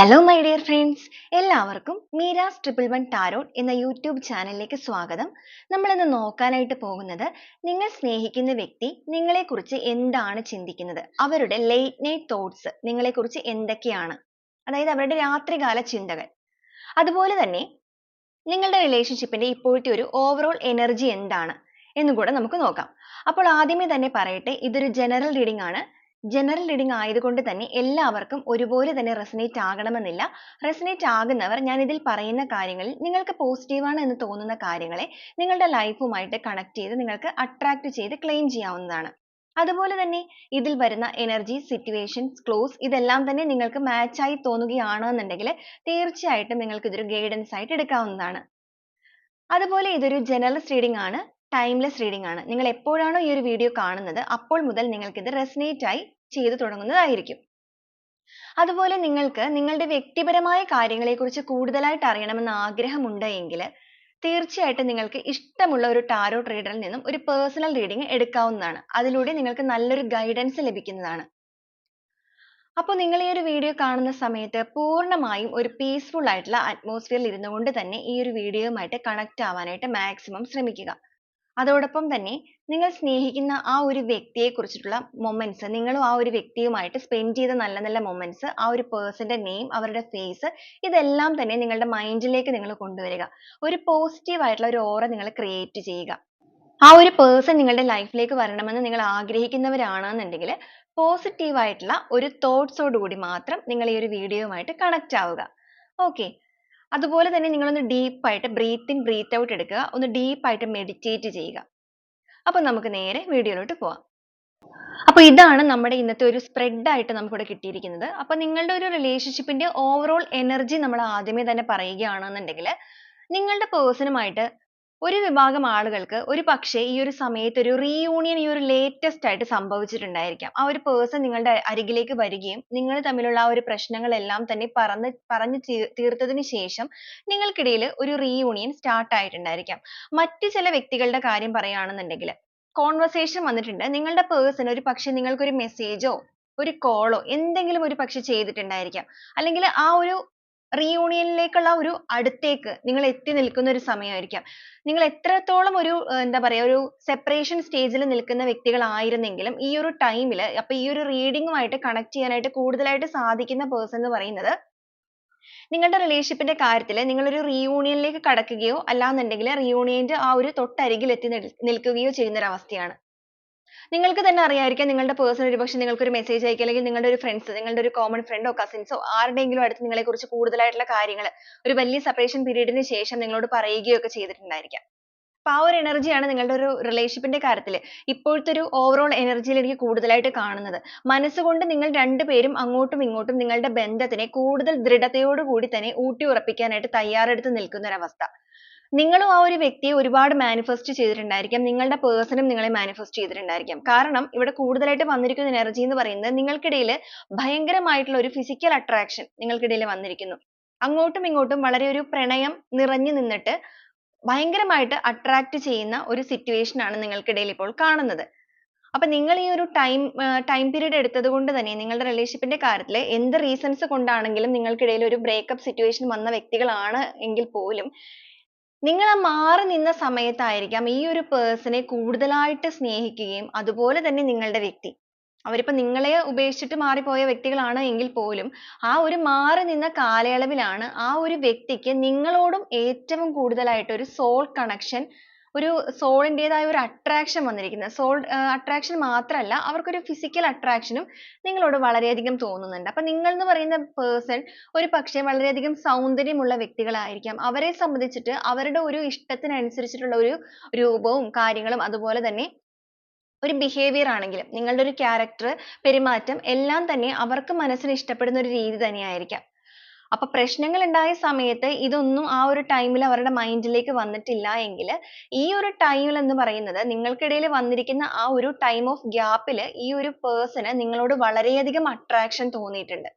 Hello my dear friends എല്ലാവർക്കും Meera's triple one tarot എന്ന YouTube ചാനലിലേക്ക് സ്വാഗതം. നമ്മൾ ഇന്ന് നോക്കാനായിട്ട് പോകുന്നത് നിങ്ങൾ സ്നേഹിക്കുന്ന വ്യക്തി നിങ്ങളെക്കുറിച്ച് എന്താണ് ചിന്തിക്കുന്നത്? അവരുടെ ലേറ്റ് നൈറ്റ് തോട്ട്സ് നിങ്ങളെക്കുറിച്ച് എന്തൊക്കെയാണ്? അതായത് അവരുടെ രാത്രികാല ചിന്തകൾ. അതുപോലെ തന്നെ നിങ്ങളുടെ റിലേഷൻഷിപ്പിന്റെ ഇപ്പോഴത്തെ ഒരു ഓവറോൾ എനർജി എന്താണ്? എന്നും കൂടെ നമുക്ക് നോക്കാം. അപ്പോൾ ആദ്യമേ തന്നെ പറയട്ടെ ഇതൊരു ജനറൽ റീഡിംഗ് ആണ്. ജനറൽ റീഡിംഗ് ആയതുകൊണ്ട് തന്നെ എല്ലാവർക്കും ഒരുപോലെ തന്നെ റെസനേറ്റ് ആകണമെന്നില്ല. റെസനേറ്റ് ആകുന്നവർ ഞാൻ ഇതിൽ പറയുന്ന കാര്യങ്ങളിൽ നിങ്ങൾക്ക് പോസിറ്റീവ് ആണ് എന്ന് തോന്നുന്ന കാര്യങ്ങളെ നിങ്ങളുടെ ലൈഫുമായിട്ട് കണക്ട് ചെയ്ത് നിങ്ങൾക്ക് അട്രാക്ട് ചെയ്ത് ക്ലെയിം ചെയ്യാവുന്നതാണ്. അതുപോലെ തന്നെ ഇതിൽ വരുന്ന എനർജി സിറ്റുവേഷൻസ് ക്ലോസ് ഇതെല്ലാം തന്നെ നിങ്ങൾക്ക് മാച്ചായി തോന്നുകയാണെന്നുണ്ടെങ്കിൽ തീർച്ചയായിട്ടും നിങ്ങൾക്ക് ഇതൊരു ഗൈഡൻസ് ആയിട്ട് എടുക്കാവുന്നതാണ്. അതുപോലെ ഇതൊരു ജനറൽ റീഡിംഗ് ആണ്. ടൈംലെസ് റീഡിംഗ് ആണ്. നിങ്ങൾ എപ്പോഴാണോ ഈ ഒരു വീഡിയോ കാണുന്നത് അപ്പോൾ മുതൽ നിങ്ങൾക്ക് ഇത് റെസനേറ്റ് ആയി ചെയ്തു തുടങ്ങുന്നതായിരിക്കും. അതുപോലെ നിങ്ങൾക്ക് നിങ്ങളുടെ വ്യക്തിപരമായ കാര്യങ്ങളെക്കുറിച്ച് കൂടുതലായിട്ട് അറിയണമെന്ന് ആഗ്രഹമുണ്ട് എങ്കിൽ തീർച്ചയായിട്ടും നിങ്ങൾക്ക് ഇഷ്ടമുള്ള ഒരു ടാരോ ട്രേഡറിൽ നിന്നും ഒരു പേഴ്സണൽ റീഡിംഗ് എടുക്കാവുന്നതാണ്. അതിലൂടെ നിങ്ങൾക്ക് നല്ലൊരു ഗൈഡൻസ് ലഭിക്കുന്നതാണ്. അപ്പോൾ നിങ്ങൾ ഈ ഒരു വീഡിയോ കാണുന്ന സമയത്ത് പൂർണമായും ഒരു പീസ്ഫുൾ ആയിട്ടുള്ള അറ്റ്മോസ്ഫിയറിൽ ഇരുന്നുകൊണ്ട് തന്നെ ഈ ഒരു വീഡിയോയുമായിട്ട് കണക്ട് ആവാനായിട്ട് മാക്സിമം ശ്രമിക്കുക. അതോടൊപ്പം തന്നെ നിങ്ങൾ സ്നേഹിക്കുന്ന ആ ഒരു വ്യക്തിയെ കുറിച്ചിട്ടുള്ള മൊമെന്റ്സ് നിങ്ങളും ആ ഒരു വ്യക്തിയുമായിട്ട് സ്പെൻഡ് ചെയ്ത നല്ല നല്ല മൊമെന്റ്സ് ആ ഒരു പേഴ്സന്റെ നെയിം അവരുടെ ഫേസ് ഇതെല്ലാം തന്നെ നിങ്ങളുടെ മൈൻഡിലേക്ക് നിങ്ങൾ കൊണ്ടുവരിക. ഒരു പോസിറ്റീവ് ആയിട്ടുള്ള ഒരു ഓറ നിങ്ങൾ ക്രിയേറ്റ് ചെയ്യുക. ആ ഒരു പേഴ്സൺ നിങ്ങളുടെ ലൈഫിലേക്ക് വരണമെന്ന് നിങ്ങൾ ആഗ്രഹിക്കുന്നവരാണെന്നുണ്ടെങ്കിൽ പോസിറ്റീവ് ആയിട്ടുള്ള ഒരു തോട്ട്സോടുകൂടി മാത്രം നിങ്ങൾ ഈ ഒരു വീഡിയോയുമായിട്ട് കണക്ട് ആവുക. ഓക്കെ അതുപോലെ തന്നെ നിങ്ങളൊന്ന് ഡീപ്പ് ആയിട്ട് ഇൻ ബ്രീത്ത് ഔട്ട് എടുക്കുക. ഒന്ന് ഡീപ്പ് ആയിട്ട് മെഡിറ്റേറ്റ് ചെയ്യുക. അപ്പോൾ നമുക്ക് നേരെ വീഡിയോയിലോട്ട് പോവാം. അപ്പോൾ ഇതാണ് നമ്മുടെ ഇന്നത്തെ ഒരു സ്പ്രെഡ് ആയിട്ട് നമുക്കിവിടെ കിട്ടിയിരിക്കുന്നത്. അപ്പോൾ നിങ്ങളുടെ ഒരു റിലേഷൻഷിപ്പിന്റെ ഓവറോൾ എനർജി നമ്മൾ ആദ്യമേ തന്നെ പറയുകയാണെന്നുണ്ടെങ്കിൽ നിങ്ങളുടെ പേഴ്സണുമായിട്ട് ഒരു വിഭാഗം ആളുകൾക്ക് ഒരു പക്ഷേ ഈ ഒരു സമയത്ത് ഒരു റീയൂണിയൻ ഈ ഒരു ലേറ്റസ്റ്റ് ആയിട്ട് സംഭവിച്ചിട്ടുണ്ടായിരിക്കാം. ആ ഒരു പേഴ്സൺ നിങ്ങളുടെ അരികിലേക്ക് വരികയും നിങ്ങൾ തമ്മിലുള്ള ആ ഒരു പ്രശ്നങ്ങളെല്ലാം തന്നെ പറന്ന് പറഞ്ഞു തീർത്തതിന് ശേഷം നിങ്ങൾക്കിടയിൽ ഒരു റീയൂണിയൻ സ്റ്റാർട്ട് ആയിട്ടുണ്ടായിരിക്കാം. മറ്റു ചില വ്യക്തികളുടെ കാര്യം പറയുകയാണെന്നുണ്ടെങ്കിൽ കോൺവെർസേഷൻ വന്നിട്ടുണ്ട്. നിങ്ങളുടെ പേഴ്സൺ ഒരു പക്ഷേ നിങ്ങൾക്ക് ഒരു മെസ്സേജോ ഒരു കോളോ എന്തെങ്കിലും ഒരു പക്ഷെ ചെയ്തിട്ടുണ്ടായിരിക്കാം. അല്ലെങ്കിൽ ആ ഒരു റീയൂണിയനിലേക്കുള്ള ഒരു അടുത്തേക്ക് നിങ്ങൾ എത്തി നിൽക്കുന്ന ഒരു സമയമായിരിക്കാം. നിങ്ങൾ എത്രത്തോളം ഒരു എന്താ പറയാ ഒരു സെപ്പറേഷൻ സ്റ്റേജിൽ നിൽക്കുന്ന വ്യക്തികളായിരുന്നെങ്കിലും ഈ ഒരു ടൈമിൽ അപ്പൊ ഈ ഒരു റീഡിങ്ങുമായിട്ട് കണക്ട് ചെയ്യാനായിട്ട് കൂടുതലായിട്ട് സാധിക്കുന്ന പേഴ്സൺ എന്ന് പറയുന്നത് നിങ്ങളുടെ റിലേഷൻഷിപ്പിന്റെ കാര്യത്തിൽ നിങ്ങൾ ഒരു റീയൂണിയനിലേക്ക് കടക്കുകയോ അല്ലാന്നുണ്ടെങ്കിൽ റീയൂണിയന്റെ ആ ഒരു തൊട്ടരികിൽ എത്തി നിൽക്കുകയോ ചെയ്യുന്ന ഒരു അവസ്ഥയാണ്. നിങ്ങൾക്ക് തന്നെ അറിയായിരിക്കാം നിങ്ങളുടെ പേഴ്സൺ ഒരുപക്ഷെ നിങ്ങൾക്ക് ഒരു മെസ്സേജ് അയക്കുക അല്ലെങ്കിൽ നിങ്ങളുടെ ഒരു ഫ്രണ്ട്സ് നിങ്ങളുടെ ഒരു കോമൺ ഫ്രണ്ടോ കസിൻസോ ആരുടെയെങ്കിലും അടുത്ത് നിങ്ങളെ കുറിച്ച് കൂടുതലായിട്ടുള്ള കാര്യങ്ങൾ ഒരു വലിയ സെപ്പറേഷൻ പീരീഡിന് ശേഷം നിങ്ങളോട് പറയുകയോ ഒക്കെ ചെയ്തിട്ടുണ്ടായിരിക്കാം. അപ്പോൾ ആ ഒരു എനർജിയാണ് നിങ്ങളുടെ ഒരു റിലേഷൻഷിപ്പിന്റെ കാര്യത്തിൽ ഇപ്പോഴത്തെ ഒരു ഓവറോൾ എനർജിയിൽ എനിക്ക് കൂടുതലായിട്ട് കാണുന്നത്. മനസ്സുകൊണ്ട് നിങ്ങൾ രണ്ടുപേരും അങ്ങോട്ടും ഇങ്ങോട്ടും നിങ്ങളുടെ ബന്ധത്തിനെ കൂടുതൽ ദൃഢതയോടുകൂടി തന്നെ ഊട്ടി ഉറപ്പിക്കാനായിട്ട് തയ്യാറെടുത്ത് നിൽക്കുന്ന ഒരു അവസ്ഥ. നിങ്ങളും ആ ഒരു വ്യക്തിയെ ഒരുപാട് മാനിഫെസ്റ്റ് ചെയ്തിട്ടുണ്ടായിരിക്കാം. നിങ്ങളുടെ പേഴ്സണും നിങ്ങളെ മാനിഫെസ്റ്റ് ചെയ്തിട്ടുണ്ടായിരിക്കാം. കാരണം ഇവിടെ കൂടുതലായിട്ട് വന്നിരിക്കുന്ന എനർജി എന്ന് പറയുന്നത് നിങ്ങൾക്കിടയിൽ ഭയങ്കരമായിട്ടുള്ള ഒരു ഫിസിക്കൽ അട്രാക്ഷൻ നിങ്ങൾക്കിടയിൽ വന്നിരിക്കുന്നു. അങ്ങോട്ടും ഇങ്ങോട്ടും വളരെ ഒരു പ്രണയം നിറഞ്ഞു നിന്നിട്ട് ഭയങ്കരമായിട്ട് അട്രാക്ട് ചെയ്യുന്ന ഒരു സിറ്റുവേഷൻ ആണ് നിങ്ങൾക്കിടയിൽ ഇപ്പോൾ കാണുന്നത്. അപ്പൊ നിങ്ങൾ ഈ ഒരു ടൈം ടൈം പീരീഡ് എടുത്തത് കൊണ്ട് തന്നെ നിങ്ങളുടെ റിലേഷൻഷിപ്പിന്റെ കാര്യത്തിൽ എന്ത് റീസൺസ് കൊണ്ടാണെങ്കിലും നിങ്ങൾക്കിടയിൽ ഒരു ബ്രേക്കപ്പ് സിറ്റുവേഷൻ വന്ന വ്യക്തികളാണ് എങ്കിൽ പോലും നിങ്ങൾ ആ മാറി നിന്ന സമയത്തായിരിക്കാം ഈ ഒരു പേഴ്സണെ കൂടുതലായിട്ട് സ്നേഹിക്കുകയും അതുപോലെ തന്നെ നിങ്ങളുടെ വ്യക്തി. അവരിപ്പോ നിങ്ങളെ ഉപേക്ഷിച്ചിട്ട് മാറിപ്പോയ വ്യക്തികളാണ് എങ്കിൽ പോലും ആ ഒരു മാറി നിന്ന കാലയളവിലാണ് ആ ഒരു വ്യക്തിക്ക് നിങ്ങളോടും ഏറ്റവും കൂടുതലായിട്ട് ഒരു soul connection ഒരു ന്റേതായ ഒരു attraction വന്നിരിക്കുന്നത് സോൾ attraction മാത്രമല്ല അവർക്കൊരു ഫിസിക്കൽ ഉം നിങ്ങളോട് വളരെയധികം തോന്നുന്നുണ്ട്. അപ്പോൾ നിങ്ങൾ എന്ന് പറയുന്ന പേഴ്സൺ ഒരു പക്ഷേ വളരെയധികം സൗന്ദര്യമുള്ള വ്യക്തികളായിരിക്കാം. അവരെ സംബന്ധിച്ചിട്ട് അവരുടെ ഒരു ഇഷ്ടത്തിനനുസരിച്ചിട്ടുള്ള ഒരു രൂപവും കാര്യങ്ങളും അതുപോലെ തന്നെ ഒരു ബിഹേവിയർ ആണെങ്കിലും നിങ്ങളുടെ ഒരു ക്യാരക്ടർ പെരുമാറ്റം എല്ലാം തന്നെ അവർക്ക് മനസ്സിന് ഇഷ്ടപ്പെടുന്ന ഒരു രീതി തന്നെയായിരിക്കാം. അപ്പൊ പ്രശ്നങ്ങൾ ഉണ്ടായ സമയത്ത് ഇതൊന്നും ആ ഒരു ടൈമിൽ അവരുടെ മൈൻഡിലേക്ക് ലേക്ക് വന്നിട്ടില്ല എങ്കിൽ ഈ ഒരു ടൈമിൽ എന്ന് പറയുന്നത് നിങ്ങൾക്കിടയിൽ വന്നിരിക്കുന്ന ആ ഒരു ടൈം ഓഫ് gap ൽ ഈ ഒരു person നിങ്ങളോട് വളരെയധികം attraction തോന്നിയിട്ടുണ്ട്.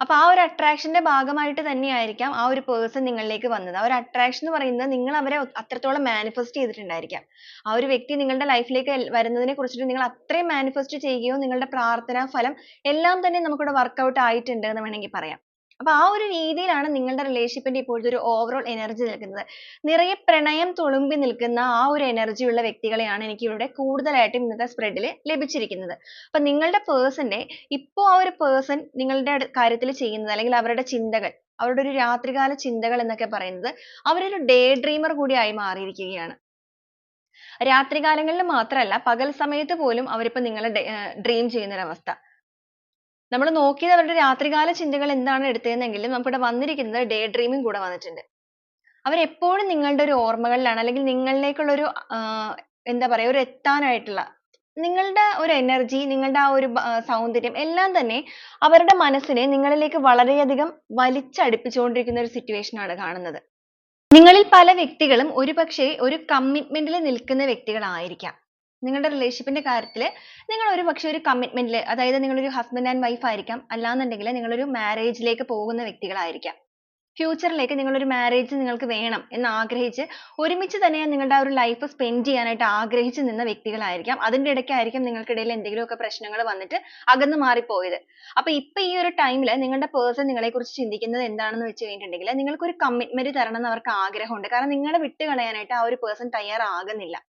അപ്പൊ ആ ഒരു attraction ന്റെ ഭാഗമായിട്ട് തന്നെയായിരിക്കാം ആ ഒരു പേഴ്സൺ നിങ്ങളിലേക്ക് വന്നത്. ആ ഒരു attraction എന്ന് പറയുന്നത് നിങ്ങൾ അവരെ അത്രത്തോളം manifest ചെയ്തിട്ടുണ്ടായിരിക്കാം. ആ ഒരു വ്യക്തി നിങ്ങളുടെ ലൈഫിലേക്ക് ലേക്ക് വരുന്നതിനെ കുറിച്ചിട്ട് നിങ്ങൾ അത്രയും manifest ചെയ്യുകയോ നിങ്ങളുടെ പ്രാർത്ഥനാ ഫലം എല്ലാം തന്നെ നമുക്കിവിടെ work out ആയിട്ടുണ്ട് എന്ന് വേണമെങ്കിൽ പറയാം. അപ്പൊ ആ ഒരു രീതിയിലാണ് നിങ്ങളുടെ റിലേഷൻഷിപ്പിന്റെ ഇപ്പോഴത്തെ ഒരു ഓവറോൾ എനർജി നിൽക്കുന്നത്. നിറയെ പ്രണയം തുളുമ്പി നിൽക്കുന്ന ആ ഒരു എനർജി ഉള്ള വ്യക്തികളെയാണ് എനിക്ക് ഇവിടെ കൂടുതലായിട്ടും ഇന്നത്തെ സ്പ്രെഡിൽ ലഭിച്ചിരിക്കുന്നത്. അപ്പൊ നിങ്ങളുടെ പേഴ്സന്റെ ഇപ്പോൾ ആ ഒരു പേഴ്സൺ നിങ്ങളുടെ കാര്യത്തിൽ ചെയ്യുന്നത് അല്ലെങ്കിൽ അവരുടെ ചിന്തകൾ അവരുടെ ഒരു രാത്രികാല ചിന്തകൾ എന്നൊക്കെ പറയുന്നത് അവരൊരു ഡേ ഡ്രീമർ കൂടിയായി മാറിയിരിക്കുകയാണ്. രാത്രികാലങ്ങളിൽ മാത്രമല്ല പകൽ സമയത്ത് പോലും അവരിപ്പോ നിങ്ങളെ dream ചെയ്യുന്ന ഒരു അവസ്ഥ നമ്മൾ നോക്കിയത് അവരുടെ രാത്രികാല ചിന്തകൾ എന്താണ് എടുത്തതെന്നെങ്കിലും നമുക്കിവിടെ വന്നിരിക്കുന്നത് ഡേ ഡ്രീമിംഗ് കൂടെ വന്നിട്ടുണ്ട്. അവരെപ്പോഴും നിങ്ങളുടെ ഒരു ഓർമ്മകളിലാണ് അല്ലെങ്കിൽ നിങ്ങളിലേക്കുള്ള ഒരു എന്താ പറയുക ഒരു എത്താനായിട്ടുള്ള നിങ്ങളുടെ ഒരു എനർജി നിങ്ങളുടെ ആ ഒരു സൗന്ദര്യം എല്ലാം തന്നെ അവരുടെ മനസ്സിനെ നിങ്ങളിലേക്ക് വളരെയധികം വലിച്ചടുപ്പിച്ചുകൊണ്ടിരിക്കുന്ന ഒരു സിറ്റുവേഷൻ ആണ് കാണുന്നത്. നിങ്ങളിൽ പല വ്യക്തികളും ഒരുപക്ഷേ ഒരു കമ്മിറ്റ്മെന്റിൽ നിൽക്കുന്ന വ്യക്തികളായിരിക്കാം. നിങ്ങളുടെ റിലേഷൻഷിപ്പിന്റെ കാര്യത്തിൽ നിങ്ങൾ ഒരു പക്ഷേ ഒരു കമ്മിറ്റ്മെന്റിൽ അതായത് നിങ്ങൾ ഒരു ഹസ്ബൻഡ് ആൻഡ് വൈഫ് ആയിരിക്കാം. അല്ലാന്നുണ്ടെങ്കിൽ നിങ്ങൾ ഒരു മാരേജിലേക്ക് പോകുന്ന വ്യക്തികളായിരിക്കാം. ഫ്യൂച്ചറിലേക്ക് നിങ്ങൾ ഒരു മാരേജ് നിങ്ങൾക്ക് വേണം എന്ന് ആഗ്രഹിച്ച് ഒരുമിച്ച് തന്നെ നിങ്ങളുടെ ആ ഒരു ലൈഫ് സ്പെൻഡ് ചെയ്യാനായിട്ട് ആഗ്രഹിച്ച് നിന്ന വ്യക്തികളായിരിക്കാം. അതിന്റെ ഇടയ്ക്കായിരിക്കും നിങ്ങൾക്കിടയിൽ എന്തെങ്കിലുമൊക്കെ പ്രശ്നങ്ങൾ വന്നിട്ട് അകന്നു മാറിപ്പോയത്. അപ്പൊ ഇപ്പൊ ഈ ഒരു ടൈമിൽ നിങ്ങളുടെ പേഴ്സൺ നിങ്ങളെക്കുറിച്ച് ചിന്തിക്കുന്നത് എന്താണെന്ന് വെച്ച് കഴിഞ്ഞിട്ടുണ്ടെങ്കിൽ നിങ്ങൾക്ക് ഒരു കമ്മിറ്റ്മെന്റ് തരണം എന്ന് അവർക്ക് ആഗ്രഹമുണ്ട്. കാരണം നിങ്ങളെ വിട്ട് കളയാനായിട്ട് ആ ഒരു പേഴ്സൺ തയ്യാറാകുന്നില്ല.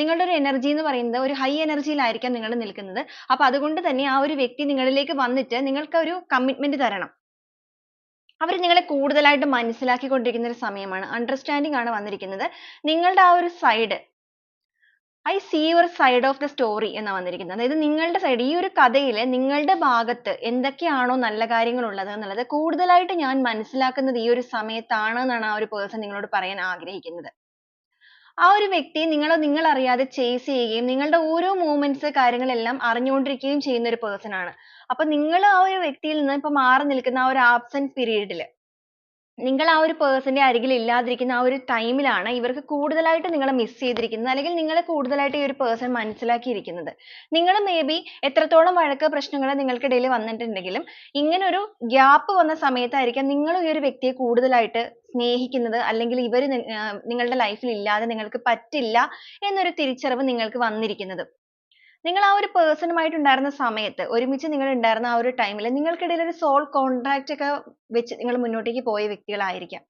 നിങ്ങളുടെ ഒരു എനർജി എന്ന് പറയുന്നത് ഒരു ഹൈ എനർജിയിലായിരിക്കാം നിങ്ങൾ നിൽക്കുന്നത്. അപ്പൊ അതുകൊണ്ട് തന്നെ ആ ഒരു വ്യക്തി നിങ്ങളിലേക്ക് വന്നിട്ട് നിങ്ങൾക്ക് ഒരു കമ്മിറ്റ്മെന്റ് തരണം. അവർ നിങ്ങളെ കൂടുതലായിട്ട് മനസ്സിലാക്കിക്കൊണ്ടിരിക്കുന്ന ഒരു സമയമാണ്. അണ്ടർസ്റ്റാൻഡിംഗ് ആണ് വന്നിരിക്കുന്നത്. നിങ്ങളുടെ ആ ഒരു side I see your side of the story എന്നാ വന്നിരിക്കുന്നത്. അതായത് നിങ്ങളുടെ സൈഡ് ഈ ഒരു കഥയിൽ നിങ്ങളുടെ ഭാഗത്ത് എന്തൊക്കെയാണോ നല്ല കാര്യങ്ങൾ ഉള്ളത് എന്നുള്ളത് കൂടുതലായിട്ട് ഞാൻ മനസ്സിലാക്കുന്നത് ഈ ഒരു സമയത്താണ് എന്നാണ് ആ ഒരു പേഴ്സൺ നിങ്ങളോട് പറയാൻ ആഗ്രഹിക്കുന്നത്. ആ ഒരു വ്യക്തിയെ നിങ്ങൾ നിങ്ങൾ അറിയാതെ ചേസ് ചെയ്യുകയും നിങ്ങളുടെ ഓരോ മൂവ്മെന്റ്സ് കാര്യങ്ങളെല്ലാം അറിഞ്ഞുകൊണ്ടിരിക്കുകയും ചെയ്യുന്ന ഒരു പേഴ്സൺ ആണ്. അപ്പൊ നിങ്ങൾ ആ ഒരു വ്യക്തിയിൽ നിന്ന് ഇപ്പൊ മാറി നിൽക്കുന്ന ആ ഒരു ആബ്സെന്റ് പീരീഡിൽ നിങ്ങൾ ആ ഒരു പേഴ്സന്റെ അരികിൽ ഇല്ലാതിരിക്കുന്ന ആ ഒരു ടൈമിലാണ് ഇവർക്ക് കൂടുതലായിട്ട് നിങ്ങളെ മിസ് ചെയ്തിരിക്കുന്നത് അല്ലെങ്കിൽ നിങ്ങളെ കൂടുതലായിട്ട് ഈ ഒരു പേഴ്സൺ മനസ്സിലാക്കിയിരിക്കുന്നത്. നിങ്ങൾ മേ ബി എത്രത്തോളം വഴക്ക് പ്രശ്നങ്ങൾ നിങ്ങൾക്കിടയിൽ വന്നിട്ടുണ്ടെങ്കിലും ഇങ്ങനൊരു ഗ്യാപ്പ് വന്ന സമയത്തായിരിക്കാം നിങ്ങൾ ഈ ഒരു വ്യക്തിയെ കൂടുതലായിട്ട് സ്നേഹിക്കുന്നത് അല്ലെങ്കിൽ ഇവർ നിങ്ങളുടെ ലൈഫിൽ ഇല്ലാതെ നിങ്ങൾക്ക് പറ്റില്ല എന്നൊരു തിരിച്ചറിവ് നിങ്ങൾക്ക് വന്നിരിക്കുന്നത്. നിങ്ങൾ ആ ഒരു പേഴ്സണുമായിട്ട് ഉണ്ടായിരുന്ന സമയത്ത് ഒരുമിച്ച് നിങ്ങൾ ഉണ്ടായിരുന്ന ആ ഒരു ടൈമിൽ നിങ്ങൾക്കിടയിൽ ഒരു സോൾ കോൺട്രാക്റ്റ് ഒക്കെ വെച്ച് നിങ്ങൾ മുന്നോട്ടേക്ക് പോയ വ്യക്തികളായിരിക്കാം.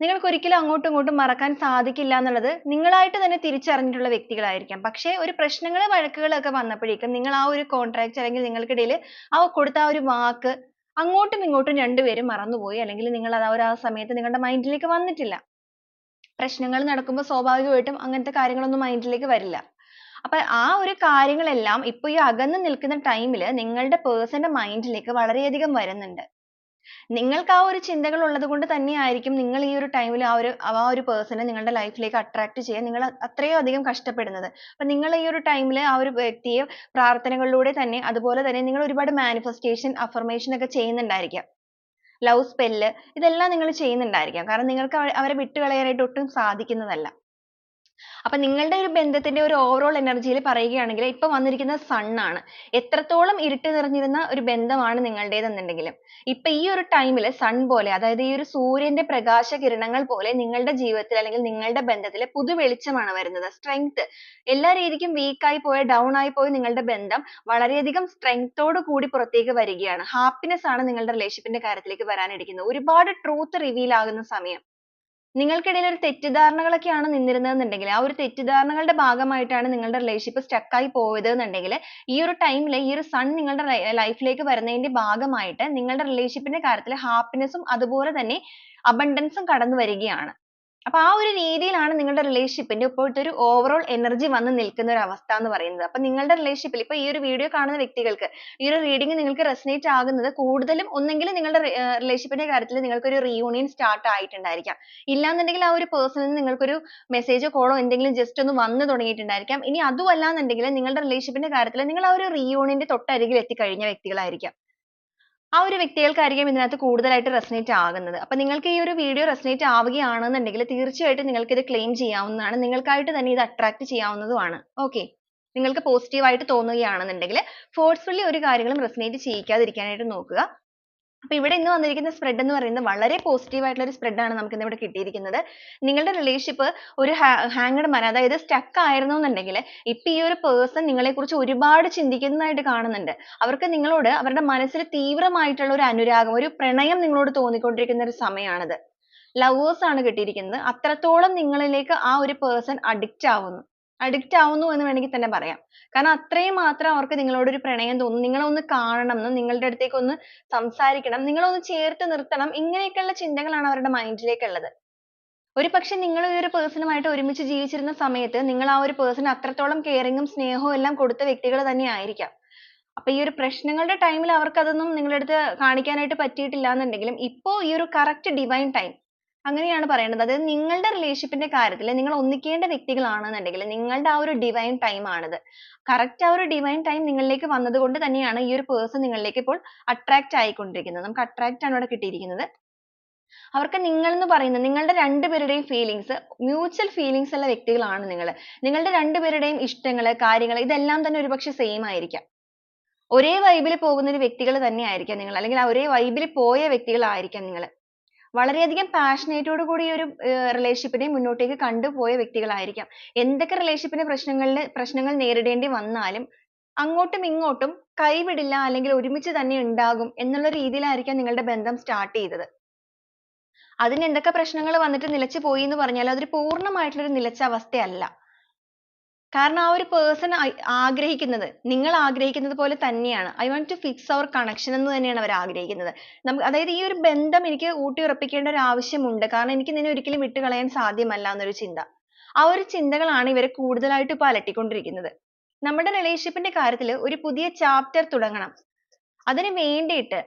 നിങ്ങൾക്ക് ഒരിക്കലും അങ്ങോട്ടും ഇങ്ങോട്ടും മറക്കാൻ സാധിക്കില്ല എന്നുള്ളത് നിങ്ങളായിട്ട് തന്നെ തിരിച്ചറിഞ്ഞിട്ടുള്ള വ്യക്തികളായിരിക്കാം. പക്ഷേ ഒരു പ്രശ്നങ്ങൾ വഴക്കുകളൊക്കെ വന്നപ്പോഴേക്കും നിങ്ങൾ ആ ഒരു കോൺട്രാക്റ്റ് അല്ലെങ്കിൽ നിങ്ങൾക്കിടയിൽ ആ കൊടുത്ത ആ ഒരു വാക്ക് അങ്ങോട്ടും ഇങ്ങോട്ടും രണ്ടുപേരും മറന്നുപോയി അല്ലെങ്കിൽ നിങ്ങൾ അത് ആ ഒരു ആ സമയത്ത് നിങ്ങളുടെ മൈൻഡിലേക്ക് വന്നിട്ടില്ല. പ്രശ്നങ്ങൾ നടക്കുമ്പോൾ സ്വാഭാവികമായിട്ടും അങ്ങനത്തെ കാര്യങ്ങളൊന്നും മൈൻഡിലേക്ക് വരില്ല. അപ്പൊ ആ ഒരു കാര്യങ്ങളെല്ലാം ഇപ്പൊ ഈ അകന്ന് നിൽക്കുന്ന ടൈമിൽ നിങ്ങളുടെ പേഴ്സന്റെ മൈൻഡിലേക്ക് വളരെയധികം വരുന്നുണ്ട്. നിങ്ങൾക്ക് ആ ഒരു ചിന്തകൾ ഉള്ളത് കൊണ്ട് തന്നെയായിരിക്കും നിങ്ങൾ ഈ ഒരു ടൈമിൽ ആ ഒരു ആ ഒരു പേഴ്സണെ നിങ്ങളുടെ ലൈഫിലേക്ക് അട്രാക്ട് ചെയ്യാൻ നിങ്ങൾ അത്രയും അധികം കഷ്ടപ്പെടുന്നത്. അപ്പൊ നിങ്ങൾ ഈ ഒരു ടൈമിൽ ആ ഒരു വ്യക്തിയെ പ്രാർത്ഥനകളിലൂടെ തന്നെ അതുപോലെ തന്നെ നിങ്ങൾ ഒരുപാട് മാനിഫെസ്റ്റേഷൻ അഫർമേഷൻ ഒക്കെ ചെയ്യുന്നുണ്ടായിരിക്കാം. ലവ് സ്പെല്ല് ഇതെല്ലാം നിങ്ങൾ ചെയ്യുന്നുണ്ടായിരിക്കാം. കാരണം നിങ്ങൾക്ക് അവരെ വിട്ടുകളയാനായിട്ട് ഒട്ടും സാധിക്കുന്നതല്ല. അപ്പൊ നിങ്ങളുടെ ഒരു ബന്ധത്തിന്റെ ഒരു overall energy യിൽ പറയുകയാണെങ്കിൽ ഇപ്പൊ വന്നിരിക്കുന്നത് sun ആണ്. എത്രത്തോളം ഇരുട്ട് നിറഞ്ഞിരുന്ന ഒരു ബന്ധമാണ് നിങ്ങളുടേത് എന്നുണ്ടെങ്കിൽ ഇപ്പൊ ഈ ഒരു time സൺ പോലെ അതായത് ഈ ഒരു സൂര്യന്റെ പ്രകാശ കിരണങ്ങൾ പോലെ നിങ്ങളുടെ ജീവിതത്തിൽ അല്ലെങ്കിൽ നിങ്ങളുടെ ബന്ധത്തിൽ പുതു വെളിച്ചമാണ് വരുന്നത്. സ്ട്രെങ്ത് എല്ലാ രീതിക്കും weak ആയി പോയ ഡൗൺ ആയി പോയ നിങ്ങളുടെ ബന്ധം വളരെയധികം strength കൂടി പുറത്തേക്ക് വരികയാണ്. happiness ആണ് നിങ്ങളുടെ റിലേഷൻഷിപ്പിന്റെ ന്റെ കാര്യത്തിലേക്ക് വരാനിരിക്കുന്നത്. ഒരുപാട് ട്രൂത്ത് റിവീൽ ആകുന്ന സമയം. നിങ്ങൾക്കിടയിൽ ഒരു തെറ്റിദ്ധാരണകളൊക്കെയാണ് നിന്നിരുന്നതെന്നുണ്ടെങ്കിൽ ആ ഒരു തെറ്റിദ്ധാരണകളുടെ ഭാഗമായിട്ടാണ് നിങ്ങളുടെ relationship stuck ആയി പോയത് എന്നുണ്ടെങ്കിൽ ഈ ഒരു time ൽ ഈ ഒരു sun നിങ്ങളുടെ life ലേക്ക് വരുന്നതിന്റെ ഭാഗമായിട്ട് നിങ്ങളുടെ relationship ന്റെ കാര്യത്തിൽ happiness ഉം അതുപോലെ തന്നെ abundance ഉം കടന്നു വരികയാണ്. അപ്പൊ ആ ഒരു രീതിയിലാണ് നിങ്ങളുടെ relationship ന്റെ ഇപ്പോഴത്തെ ഒരു overall energy വന്ന് നിൽക്കുന്ന ഒരു അവസ്ഥ എന്ന് പറയുന്നത്. അപ്പൊ നിങ്ങളുടെ relationship ൽ ഇപ്പൊ ഈ ഒരു video കാണുന്ന വ്യക്തികൾക്ക് ഈ ഒരു reading നിങ്ങൾക്ക് resonate ആകുന്നത് കൂടുതലും ഒന്നെങ്കിൽ നിങ്ങളുടെ relationship ന്റെ കാര്യത്തിൽ നിങ്ങൾക്ക് ഒരു reunion start ആയിട്ടുണ്ടായിരിക്കാം. ഇല്ലാന്നുണ്ടെങ്കിൽ ആ ഒരു person ൽ നിങ്ങൾക്ക് ഒരു message ഓ call ഓ എന്തെങ്കിലും just ഒന്ന് വന്നു തുടങ്ങിയിട്ടുണ്ടായിരിക്കാം. ഇനി അതും അല്ല എന്നുണ്ടെങ്കിൽ നിങ്ങളുടെ relationship ന്റെ കാര്യത്തിൽ നിങ്ങൾ ആ ഒരു reunion ന്റെ തൊട്ടരികിൽ എത്തിക്കഴിഞ്ഞ വ്യക്തികളായിരിക്കാം. ആ ഒരു വ്യക്തികൾക്കായിരിക്കും ഇതിനകത്ത് കൂടുതലായിട്ട് റെസനേറ്റ് ആകുന്നത്. അപ്പോൾ നിങ്ങൾക്ക് ഈ ഒരു വീഡിയോ റെസനേറ്റ് ആവുകയാണെന്നുണ്ടെങ്കിൽ തീർച്ചയായിട്ടും നിങ്ങൾക്ക് ഇത് ക്ലെയിം ചെയ്യാവുന്നതാണ്. നിങ്ങൾക്കായിട്ട് തന്നെ ഇത് അട്രാക്ട് ചെയ്യാവുന്നതുമാണ്. ഓക്കേ. നിങ്ങൾക്ക് പോസിറ്റീവ് ആയിട്ട് തോന്നുകയാണെന്നുണ്ടെങ്കിൽ ഫോഴ്സ്ഫുള്ളി ഒരു കാര്യങ്ങളും റെസനേറ്റ് ചെയ്യിക്കാതിരിക്കാനായിട്ട് നോക്കുക. അപ്പൊ ഇവിടെ ഇന്ന് വന്നിരിക്കുന്ന സ്പ്രെഡ് എന്ന് പറയുന്നത് വളരെ പോസിറ്റീവ് ആയിട്ടുള്ള ഒരു സ്പ്രെഡ് ആണ് നമുക്ക് ഇന്ന് ഇവിടെ കിട്ടിയിരിക്കുന്നത്. നിങ്ങളുടെ റിലേഷൻഷിപ്പ് ഒരു ഹാങ്ഡ് man അതായത് സ്റ്റക്ക് ആയിരുന്നു എന്നുണ്ടെങ്കിൽ ഇപ്പൊ ഈ ഒരു പേഴ്സൺ നിങ്ങളെ കുറിച്ച് ഒരുപാട് ചിന്തിക്കുന്നതായിട്ട് കാണുന്നുണ്ട്. അവർക്ക് നിങ്ങളോട് അവരുടെ മനസ്സിൽ തീവ്രമായിട്ടുള്ള ഒരു അനുരാഗം ഒരു പ്രണയം നിങ്ങളോട് തോന്നിക്കൊണ്ടിരിക്കുന്ന ഒരു സമയമാണിത് ലവേഴ്സ് ആണ് കിട്ടിയിരിക്കുന്നത്. അത്രത്തോളം നിങ്ങളിലേക്ക് ആ ഒരു പേഴ്സൺ അഡിക്റ്റ് ആവുന്നു. അഡിക്റ്റ് ആവുന്നു എന്ന് വേണമെങ്കിൽ തന്നെ പറയാം. കാരണം അത്രയും മാത്രം അവർക്ക് നിങ്ങളോട് ഒരു പ്രണയം തോന്നുന്നു നിങ്ങളെ ഒന്ന് കാണണം നിങ്ങളുടെ അടുത്തേക്ക് ഒന്ന് സംസാരിക്കണം നിങ്ങളെ ഒന്ന് ചേർത്ത് നിർത്തണം. ഇങ്ങനെയൊക്കെയുള്ള ചിന്തകളാണ് അവരുടെ മൈൻഡിലേക്ക് ഉള്ളത് ഒരുപക്ഷെ നിങ്ങൾ ഈ ഒരു ആയിട്ട് ഒരുമിച്ച് ജീവിച്ചിരുന്ന സമയത്ത് നിങ്ങൾ ആ ഒരു പേഴ്സൺ അത്രത്തോളം ഉം സ്നേഹവും എല്ലാം കൊടുത്ത വ്യക്തികൾ തന്നെ ആയിരിക്കാം. അപ്പൊ ഈ ഒരു പ്രശ്നങ്ങളുടെ ടൈമിൽ ൽ അവർക്ക് അതൊന്നും നിങ്ങളുടെ അടുത്ത് കാണിക്കാനായിട്ട് പറ്റിയിട്ടില്ല എന്നുണ്ടെങ്കിലും ഇപ്പോ ഈ ഒരു correct divine time അങ്ങനെയാണ് പറയേണ്ടത്. അതായത് നിങ്ങളുടെ relationship ന്റെ കാര്യത്തിൽ നിങ്ങൾ ഒന്നിക്കേണ്ട വ്യക്തികളാണെന്നുണ്ടെങ്കിൽ നിങ്ങളുടെ ആ ഒരു divine time ആണിത്. Correct ആ ഒരു divine time നിങ്ങളിലേക്ക് വന്നതുകൊണ്ട് തന്നെയാണ് ഈ ഒരു person നിങ്ങളിലേക്ക് ഇപ്പോൾ attract ആയിക്കൊണ്ടിരിക്കുന്നത്. നമുക്ക് attract ആണ് ഇവിടെ കിട്ടിയിരിക്കുന്നത്. അവർക്ക് നിങ്ങൾ എന്ന് പറയുന്നത് നിങ്ങളുടെ രണ്ടുപേരുടെയും feelings mutual feelings ഉള്ള വ്യക്തികളാണ് നിങ്ങൾ. നിങ്ങളുടെ രണ്ടുപേരുടെയും ഇഷ്ടങ്ങൾ കാര്യങ്ങൾ ഇതെല്ലാം തന്നെ ഒരുപക്ഷെ same ആയിരിക്കാം. ഒരേ vibe ൽ പോകുന്ന ഒരു വ്യക്തികൾ തന്നെ ആയിരിക്കാം നിങ്ങൾ. അല്ലെങ്കിൽ ആ ഒരേ vibe ൽ പോയ വ്യക്തികളായിരിക്കാം നിങ്ങൾ. വളരെയധികം പാഷനേറ്റോട് കൂടി ഈ ഒരു റിലേഷൻഷിപ്പിനെ മുന്നോട്ടേക്ക് കണ്ടുപോയ വ്യക്തികളായിരിക്കാം. എന്തൊക്കെ relationship പ്രശ്നങ്ങളിൽ പ്രശ്നങ്ങൾ നേരിടേണ്ടി വന്നാലും അങ്ങോട്ടും ഇങ്ങോട്ടും കൈവിടില്ല അല്ലെങ്കിൽ ഒരുമിച്ച് തന്നെ ഉണ്ടാകും എന്നുള്ള രീതിയിലായിരിക്കാം നിങ്ങളുടെ ബന്ധം സ്റ്റാർട്ട് ചെയ്തത്. അതിന് എന്തൊക്കെ പ്രശ്നങ്ങൾ വന്നിട്ട് നിലച്ചു പോയി എന്ന് പറഞ്ഞാലും അതൊരു പൂർണമായിട്ടുള്ള ഒരു നിലച്ച അവസ്ഥയല്ല. കാരണം ആ ഒരു പേഴ്സൺ ആഗ്രഹിക്കുന്നത് നിങ്ങൾ ആഗ്രഹിക്കുന്നത് പോലെ തന്നെയാണ്. I want to fix our connection എന്ന് തന്നെയാണ് അവർ ആഗ്രഹിക്കുന്നത്. അതായത് ഈ ഒരു ബന്ധം എനിക്ക് ഊട്ടിയുറപ്പിക്കേണ്ട ഒരു ആവശ്യമുണ്ട്. കാരണം എനിക്ക് നിന്നെ ഒരിക്കലും വിട്ടുകളയാൻ സാധ്യമല്ല എന്നൊരു ചിന്ത. ആ ഒരു ചിന്തകളാണ് ഇവരെ കൂടുതലായിട്ട് ഇപ്പോൾ അലട്ടിക്കൊണ്ടിരിക്കുന്നത്. നമ്മുടെ റിലേഷൻഷിപ്പിന്റെ ന്റെ കാര്യത്തിൽ ഒരു പുതിയ ചാപ്റ്റർ തുടങ്ങണം. അതിന് വേണ്ടിയിട്ട്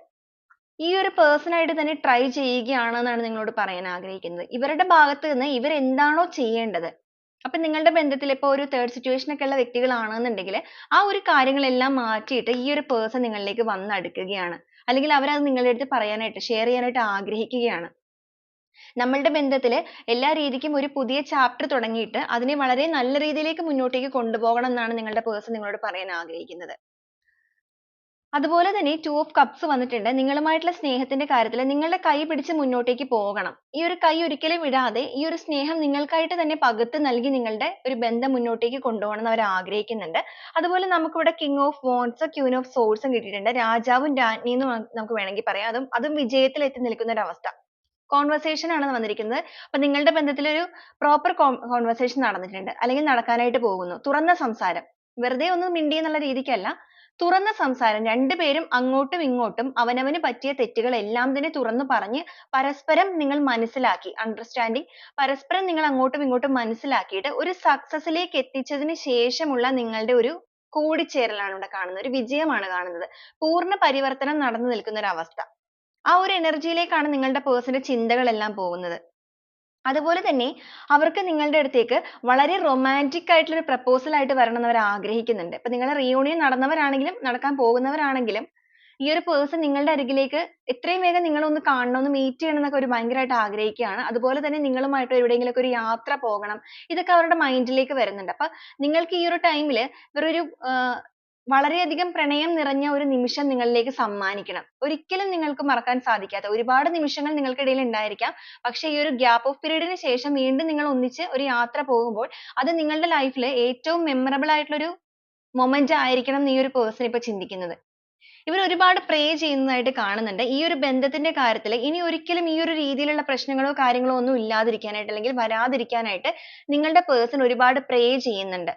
ഈ ഒരു person ആയിട്ട് തന്നെ ട്രൈ ചെയ്യുകയാണ് എന്നാണ് നിങ്ങളോട് പറയാൻ ആഗ്രഹിക്കുന്നത്. ഇവരുടെ ഭാഗത്ത് നിന്ന് ഇവർ എന്താണോ ചെയ്യേണ്ടത് അപ്പൊ നിങ്ങളുടെ ബന്ധത്തിൽ ഇപ്പൊ ഒരു തേർഡ് സിറ്റുവേഷൻ ഒക്കെ ഉള്ള വ്യക്തികളാണെന്നുണ്ടെങ്കിൽ ആ ഒരു കാര്യങ്ങളെല്ലാം മാറ്റിയിട്ട് ഈ ഒരു പേഴ്സൺ നിങ്ങളിലേക്ക് വന്നടുക്കുകയാണ് അല്ലെങ്കിൽ അവർ അത് നിങ്ങളുടെ അടുത്ത് പറയാനായിട്ട് share ചെയ്യാനായിട്ട് ആഗ്രഹിക്കുകയാണ്. നമ്മളുടെ ബന്ധത്തിൽ എല്ലാ രീതിക്കും ഒരു പുതിയ ചാപ്റ്റർ തുടങ്ങിയിട്ട് അതിനെ വളരെ നല്ല രീതിയിലേക്ക് മുന്നോട്ടേക്ക് കൊണ്ടുപോകണം എന്നാണ് നിങ്ങളുടെ പേഴ്സൺ നിങ്ങളോട് പറയാൻ ആഗ്രഹിക്കുന്നത്. അതുപോലെ തന്നെ two ഓഫ് കപ്സ് വന്നിട്ടുണ്ട്. നിങ്ങളുമായിട്ടുള്ള സ്നേഹത്തിന്റെ കാര്യത്തിൽ നിങ്ങളുടെ കൈ പിടിച്ച് മുന്നോട്ടേക്ക് പോകണം. ഈ ഒരു കൈ ഒരിക്കലും വിടാതെ ഈ ഒരു സ്നേഹം നിങ്ങൾക്കായിട്ട് തന്നെ പകുത്ത് നൽകി നിങ്ങളുടെ ഒരു ബന്ധം മുന്നോട്ടേക്ക് കൊണ്ടുപോകണം എന്ന് അവർ ആഗ്രഹിക്കുന്നുണ്ട്. അതുപോലെ നമുക്ക് ഇവിടെ king of wands queen of swords കിട്ടിയിട്ടുണ്ട്. രാജാവും രാജ്ഞിയും എന്ന് നമുക്ക് വേണമെങ്കിൽ പറയാം. അതും അതും വിജയത്തിൽ എത്തി നിൽക്കുന്ന ഒരു അവസ്ഥ. Conversation ആണ് വന്നിരിക്കുന്നത്. അപ്പൊ നിങ്ങളുടെ ബന്ധത്തിൽ ഒരു പ്രോപ്പർ conversation നടന്നിട്ടുണ്ട്. അല്ലെങ്കിൽ നടക്കാനായിട്ട് പോകുന്നു. തുറന്ന സംസാരം. വെറുതെ ഒന്ന് മിണ്ടി എന്നുള്ള രീതിക്കല്ല. തുറന്ന സംസാരം. രണ്ടുപേരും അങ്ങോട്ടും ഇങ്ങോട്ടും അവനവന് പറ്റിയ തെറ്റുകൾ എല്ലാം തന്നെ തുറന്നു പറഞ്ഞ് പരസ്പരം നിങ്ങൾ മനസ്സിലാക്കി. Understanding? പരസ്പരം നിങ്ങൾ അങ്ങോട്ടും ഇങ്ങോട്ടും മനസ്സിലാക്കിയിട്ട് ഒരു success ലേക്ക് എത്തിച്ചതിന് ശേഷമുള്ള നിങ്ങളുടെ ഒരു കൂടിച്ചേരലാണ് ഇവിടെ കാണുന്നത്. ഒരു വിജയമാണ് കാണുന്നത്. പൂർണ പരിവർത്തനം നടന്നു നിൽക്കുന്ന ഒരു അവസ്ഥ. ആ ഒരു energy യിലേക്കാണ് നിങ്ങളുടെ person ചിന്തകളെല്ലാം പോകുന്നത്. അതുപോലെ തന്നെ അവർക്ക് നിങ്ങളുടെ അടുത്തേക്ക് വളരെ റൊമാന്റിക് ആയിട്ടുള്ള ഒരു പ്രപ്പോസൽ ആയിട്ട് വരണം എന്ന് അവർ ആഗ്രഹിക്കുന്നുണ്ട്. ഇപ്പൊ നിങ്ങൾ റിയൂണിയൻ നടന്നവരാണെങ്കിലും നടക്കാൻ പോകുന്നവരാണെങ്കിലും ഈ ഒരു person നിങ്ങളുടെ അരികിലേക്ക് എത്രയും വേഗം നിങ്ങളെ ഒന്ന് കാണണം ഒന്ന് meet ചെയ്യണം എന്നൊക്കെ അവർ ഭയങ്കരമായിട്ട് ആഗ്രഹിക്കുകയാണ്. അതുപോലെ തന്നെ നിങ്ങളുമായിട്ട് എവിടെയെങ്കിലും ഒരു യാത്ര പോകണം. ഇതൊക്കെ അവരുടെ മൈൻഡിലേക്ക് ലേക്ക് വരുന്നുണ്ട്. അപ്പൊ നിങ്ങൾക്ക് ഈ ഒരു ൽ ഇവരൊരു വളരെയധികം പ്രണയം നിറഞ്ഞ ഒരു നിമിഷം നിങ്ങളിലേക്ക് സമ്മാനിക്കണം. ഒരിക്കലും നിങ്ങൾക്ക് മറക്കാൻ സാധിക്കാത്ത ഒരുപാട് നിമിഷങ്ങൾ നിങ്ങൾക്കിടയിൽ ഉണ്ടായിരിക്കാം. പക്ഷേ ഈ ഒരു gap of period ശേഷം വീണ്ടും നിങ്ങൾ ഒന്നിച്ച് ഒരു യാത്ര പോകുമ്പോൾ അത് നിങ്ങളുടെ life ഏറ്റവും memorable ആയിട്ടുള്ള ഒരു moment ആയിരിക്കണം എന്ന് ഈ ഒരു person ഇപ്പൊ ചിന്തിക്കുന്നത്. ഇവർ ഒരുപാട് pray ചെയ്യുന്നതായിട്ട് കാണുന്നുണ്ട്. ഈ ഒരു ബന്ധത്തിന്റെ കാര്യത്തിൽ ഇനി ഒരിക്കലും ഈ ഒരു രീതിയിലുള്ള പ്രശ്നങ്ങളോ കാര്യങ്ങളോ ഒന്നും ഇല്ലാതിരിക്കാനായിട്ട് അല്ലെങ്കിൽ വരാതിരിക്കാനായിട്ട് നിങ്ങളുടെ person ഒരുപാട് pray ചെയ്യുന്നുണ്ട്.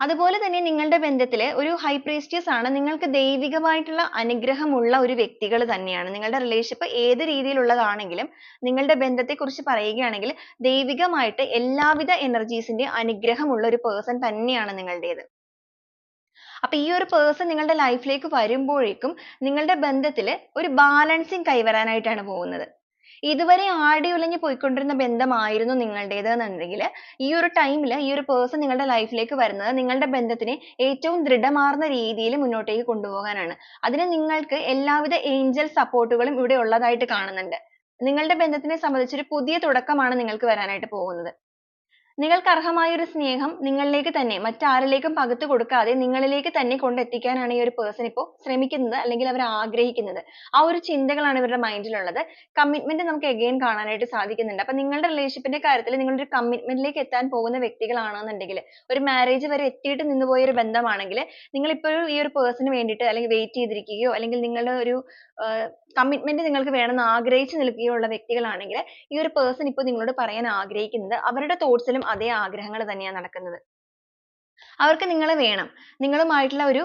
അതുപോലെ തന്നെ നിങ്ങളുടെ ബന്ധത്തിൽ ഒരു ഹൈ പ്രീസ്റ്റിയസ് ആണ്. നിങ്ങൾക്ക് ദൈവികമായിട്ടുള്ള അനുഗ്രഹമുള്ള ഒരു വ്യക്തികൾ തന്നെയാണ്. നിങ്ങളുടെ റിലേഷൻഷിപ്പ് ഏത് രീതിയിലുള്ളതാണെങ്കിലും നിങ്ങളുടെ ബന്ധത്തെക്കുറിച്ച് പറയുകയാണെങ്കിൽ ദൈവികമായിട്ട് എല്ലാവിധ energies ന്റെ അനുഗ്രഹമുള്ള ഒരു പേഴ്സൺ തന്നെയാണ് നിങ്ങളുടേത്. അപ്പൊ ഈ ഒരു പേഴ്സൺ നിങ്ങളുടെ ലൈഫിലേക്ക് ലേക്ക് വരുമ്പോഴേക്കും നിങ്ങളുടെ ബന്ധത്തിൽ ഒരു balancing കൈവരാനായിട്ടാണ് പോകുന്നത്. ഇതുവരെ ആടി ഉലഞ്ഞു പോയിക്കൊണ്ടിരുന്ന ബന്ധമായിരുന്നു നിങ്ങളുടേത് എന്നുണ്ടെങ്കിൽ ഈ ഒരു time ൽ ഈ ഒരു person നിങ്ങളുടെ ലൈഫിലേക്ക് ലേക്ക് വരുന്നത് നിങ്ങളുടെ ബന്ധത്തിനെ ഏറ്റവും ദൃഢമാർന്ന രീതിയിൽ മുന്നോട്ടേക്ക് കൊണ്ടുപോകാനാണ്. അതിന് നിങ്ങൾക്ക് എല്ലാവിധ ഏഞ്ചൽ സപ്പോർട്ടുകളും കളും ഇവിടെ ഉള്ളതായിട്ട് കാണുന്നുണ്ട്. നിങ്ങളുടെ ബന്ധത്തിനെ സംബന്ധിച്ച് ഒരു പുതിയ തുടക്കമാണ് നിങ്ങൾക്ക് വരാനായിട്ട് പോകുന്നത്. നിങ്ങൾക്ക് അർഹമായ ഒരു സ്നേഹം നിങ്ങളിലേക്ക് തന്നെ മറ്റാരിലേക്കും പകുത്തു കൊടുക്കാതെ നിങ്ങളിലേക്ക് തന്നെ കൊണ്ടെത്തിക്കാനാണ് ഈ ഒരു പേഴ്സൺ ഇപ്പോൾ ശ്രമിക്കുന്നത് അല്ലെങ്കിൽ അവർ ആഗ്രഹിക്കുന്നത്. ആ ഒരു ചിന്തകളാണ് ഇവരുടെ മൈൻഡിലുള്ളത് കമ്മിറ്റ്മെന്റ് നമുക്ക് again കാണാനായിട്ട് സാധിക്കുന്നുണ്ട്. അപ്പോൾ നിങ്ങളുടെ റിലേഷൻഷിപ്പിന്റെ ന്റെ കാര്യത്തിൽ നിങ്ങൾ ഒരു എത്താൻ പോകുന്ന വ്യക്തികളാണെന്നുണ്ടെങ്കിൽ ഒരു marriage വരെ എത്തിയിട്ട് നിന്നുപോയ ഒരു ബന്ധമാണെങ്കിൽ നിങ്ങൾ ഇപ്പോഴും ഈ ഒരു person ന് വേണ്ടിയിട്ട് അല്ലെങ്കിൽ വെയിറ്റ് ചെയ്തിരിക്കുകയോ അല്ലെങ്കിൽ നിങ്ങളുടെ ഒരു commitment നിങ്ങൾക്ക് വേണമെന്ന് ആഗ്രഹിച്ചു നിൽക്കുകയുള്ള വ്യക്തികളാണെങ്കിൽ ഈ ഒരു person ഇപ്പോൾ നിങ്ങളോട് പറയാൻ ആഗ്രഹിക്കുന്നത് അവരുടെ thoughts ലും അതേ ആഗ്രഹങ്ങൾ തന്നെയാണ് നടക്കുന്നത്. അവർക്ക് നിങ്ങളെ വേണം. നിങ്ങളുമായിട്ടുള്ള ഒരു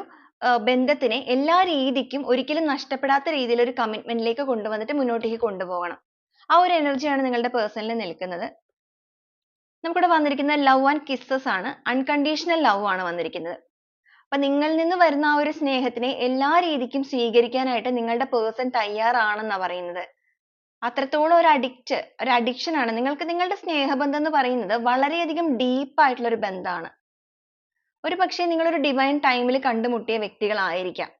ബന്ധത്തിനെ എല്ലാ രീതിക്കും ഒരിക്കലും നഷ്ടപ്പെടാത്ത രീതിയിൽ ഒരു commitment ലേക്ക് കൊണ്ടുവന്നിട്ട് മുന്നോട്ടേക്ക് കൊണ്ടുപോകണം. ആ ഒരു energy ആണ് നിങ്ങളുടെ person ൽ നിൽക്കുന്നത്. നമുക്കിവിടെ വന്നിരിക്കുന്നത് love and kisses ആണ്. unconditional love ആണ് വന്നിരിക്കുന്നത്. അപ്പോൾ നിങ്ങളിൽ നിന്ന് വരുന്ന ആ ഒരു സ്നേഹത്തിനെ എല്ലാ രീതിക്കും സ്വീകരിക്കാനായിട്ട് നിങ്ങളുടെ person തയ്യാറാണെന്നാണ് പറയുന്നത്. അത്രത്തോളം ഒരു addict ഒരു addiction ആണ്. നിങ്ങൾക്ക് നിങ്ങളുടെ സ്നേഹബന്ധം എന്ന് പറയുന്നത് വളരെയധികം deep ആയിട്ടുള്ള ഒരു ബന്ധമാണ്. ഒരുപക്ഷേ നിങ്ങൾ ഒരു divine time കണ്ടുമുട്ടിയ വ്യക്തികളായിരിക്കാം.